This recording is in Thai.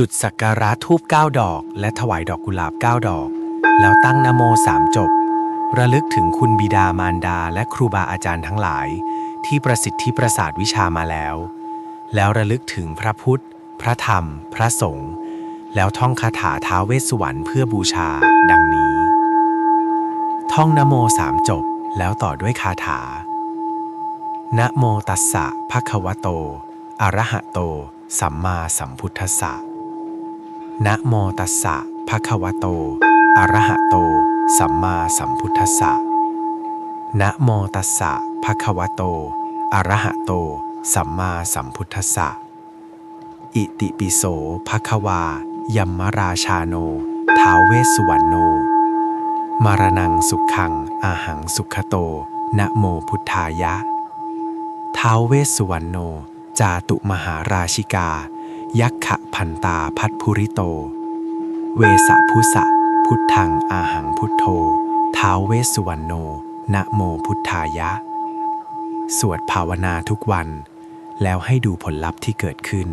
จุดสักการะทูบเก้าดอก และถวายดอกกุหลาบเก้าดอก แล้วตั้งนโมสามจบ ระลึกถึงคุณบิดามารดาและครูบาอาจารย์ทั้งหลาย ที่ประสิทธิประสาทวิชามาแล้ว แล้วระลึกถึงพระพุทธ พระธรรม พระสงฆ์แล้วท่องคาถาท้าเวสสุวรรณเพื่อบูชา ดังนี้ ท่องนโมสามจบ แล้วต่อด้วยคาถา นะโมตัสสะภะคะวะโต อะระหะโต สัมมาสัมพุทธัสสะ นะโมตัสสะภะคะวะโต อะระหะโต สัมมาสัมพุทธัสสะนะโมตัสสะภะคะวะโต อะระหะโต สัมมาสัมพุทธัสสะ อิติปิโสภะคะวา ยัมมราชาโน ท้าวเวสสุวรรณโน มารนังสุขัง อาหังสุขโต นะโมพุทธายะ ท้าวเวสสุวรรณโน จาตุมหาราชิกา ยักขะพันตาพัทภุริโต เวสะพุสะ พุทธังอาหังพุทโธท้าวเวสสุวรรณโนนะโมพุทธายะ สวดภาวนาทุกวัน แล้วให้ดูผลลัพธ์ที่เกิดขึ้น